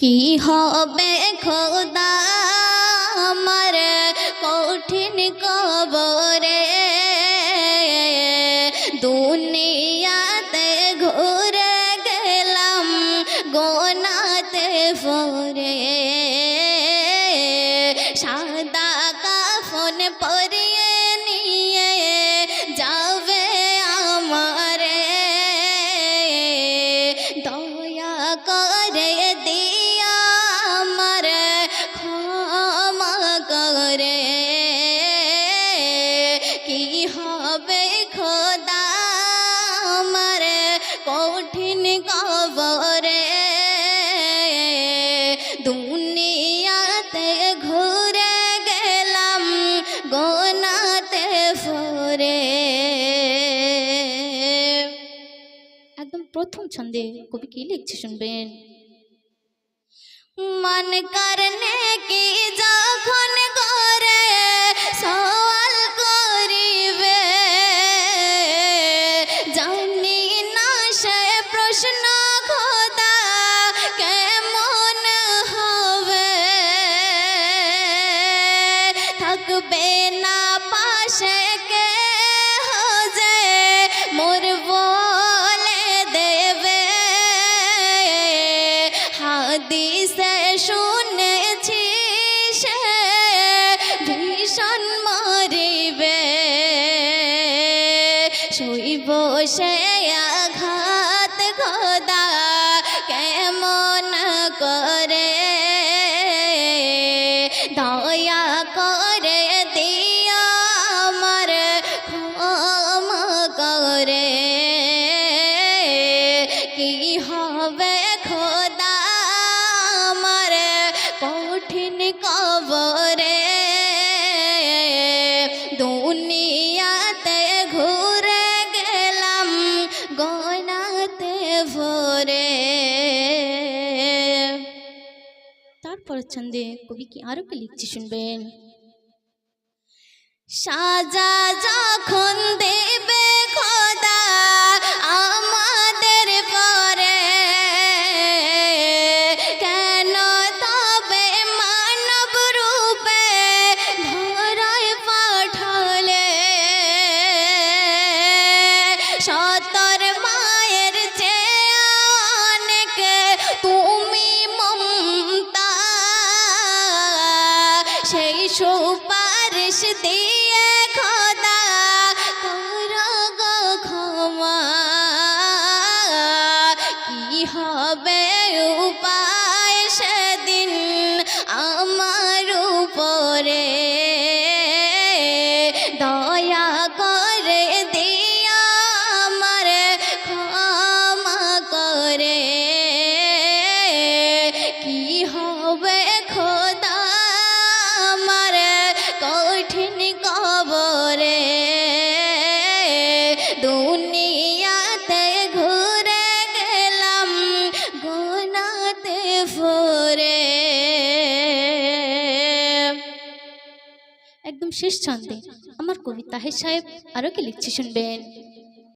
কি হবে খোদা? আমার কঠিন কবরে দুনিয়াতে ঘুরে গেলাম গোনাতে ফরে কঠিন কবরে। দুনিয়াতে ঘুরে গেলাম, গোনাতে ফরে একদম প্রথম ছন্দে কবি কি লিখছে শুনবেন? মন করনে হাদিসে শুনেছি ভীষণ মরিবে। শুইব সে আঘাত খোদা কেমন ভরে। তারপর ছন্দে কবি কি আরও কি লিখছি শুনবেন। সাজা যখন দেবে সুপারিশ দিয়ে খোদা করো ক্ষমা। কি হবে উপায়? একদম শেষ ছন্দে। আমার কবি তাহের সাহেব আরও কি লিখছে শুনবেন?